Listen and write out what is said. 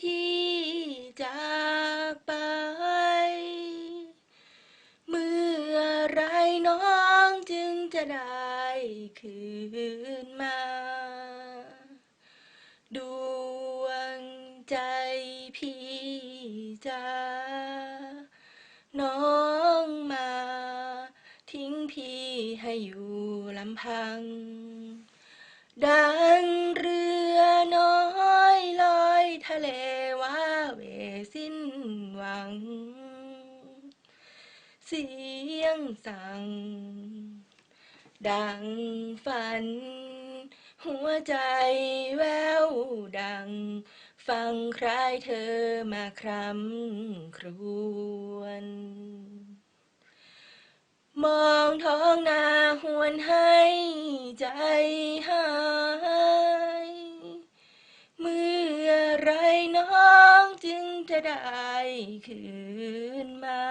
พี่จากไป เมื่อไรน้องจึงจะได้คืนมา ดวงใจพี่จะน้องมา ทิ้งพี่ให้อยู่ลำพัง ดัง เลวาเวสิ้นหวัง เสียงสั่ง ดังฝัน หัวใจแววดัง ฟังใครเธอมาครำครวญมองท้องนาหวนให้ใจหา ไรน้องจึงจะได้คืนมา